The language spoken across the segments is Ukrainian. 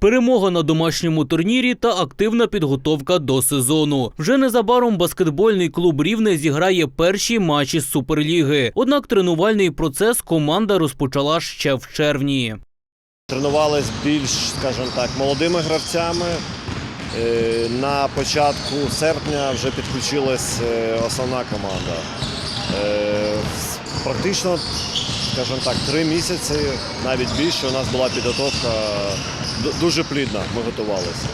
Перемога на домашньому турнірі та активна підготовка до сезону. Вже незабаром баскетбольний клуб Рівне зіграє перші матчі з Суперліги. Однак тренувальний процес команда розпочала ще в червні. Тренувались більш, скажімо так, молодими гравцями. Е, На початку серпня вже підключилась е, основна команда. Е, Практично, скажімо так, три місяці, навіть більше, у нас була підготовка дуже плідна. Ми готувалися.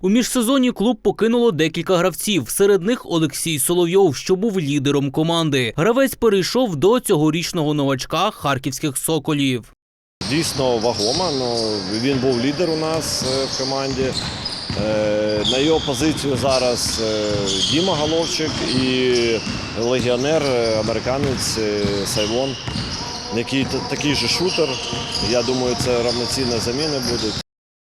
У міжсезонні клуб покинуло декілька гравців. Серед них Олексій Соловйов, що був лідером команди. Гравець перейшов до цьогорічного новачка харківських соколів. Дійсно вагома. Ну, він був лідер у нас е, в команді. Е, На його позицію зараз е, Діма Головчик і легіонер, е, американець е, Сайвон, який такий же шутер. Я думаю, це равноцінні заміни будуть.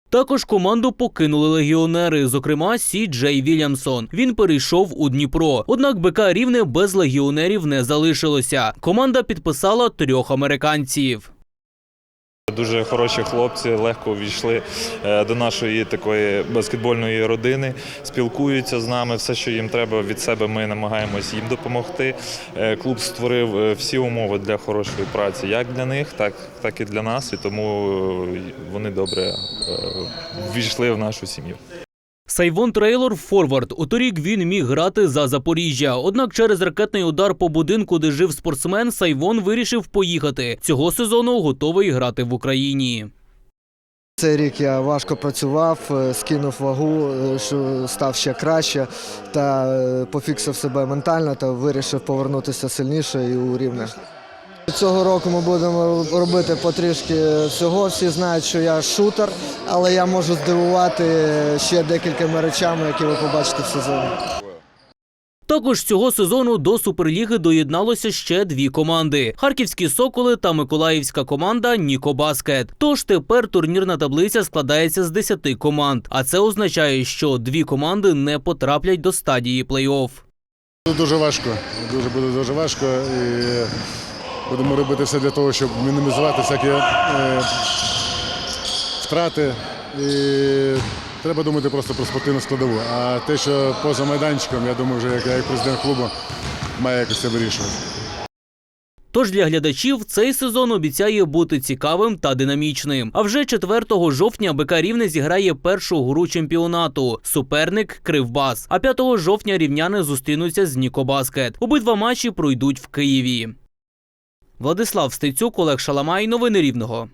Також команду покинули легіонери, зокрема Сі Джей Вільямсон. Він перейшов у Дніпро. Однак БК Рівне без легіонерів не залишилося. Команда підписала трьох американців. Дуже хороші хлопці легко увійшли е, до нашої такої баскетбольної родини, спілкуються з нами. Все, що їм треба від себе, ми намагаємось їм допомогти. Е, Клуб створив е, всі умови для хорошої праці, як для них, так, так і для нас. І тому вони добре ввійшли в нашу сім'ю. Сайвон Трейлор форвард. У торік він міг грати за Запоріжжя. Однак через ракетний удар по будинку, де жив спортсмен, Сайвон вирішив поїхати. Цього сезону готовий грати в Україні. Цей рік я важко працював, е, скинув вагу, е, що став ще краще та е, пофіксив себе ментально та вирішив повернутися сильніше і у рівне. Цього року ми будемо робити потрішки всього. Всі знають, що я шутер, але я можу здивувати ще декількома речами, які ви побачите в сезоні. Також цього сезону до Суперліги доєдналося ще дві команди: Харківські Соколи та Миколаївська команда Ніко Баскет. Тож тепер турнірна таблиця складається з 10 команд. А це означає, що дві команди не потраплять до стадії плей-офф. Дуже важко. Дуже буде дуже важко. І будемо робити все для того, щоб мінімізувати всякі е, втрати. І треба думати просто про спортивну складову. А те, що поза майданчиком, я думаю, вже як як президент клубу має якось це вирішувати. Тож для глядачів цей сезон обіцяє бути цікавим та динамічним. А вже 4 жовтня БК Рівне зіграє першу гру чемпіонату. Суперник Кривбас. А 5 жовтня рівняни зустрінуться з Нікобаскет. Обидва матчі пройдуть в Києві. Владислав Стецюк, Олег Шаламай. Новини Рівного.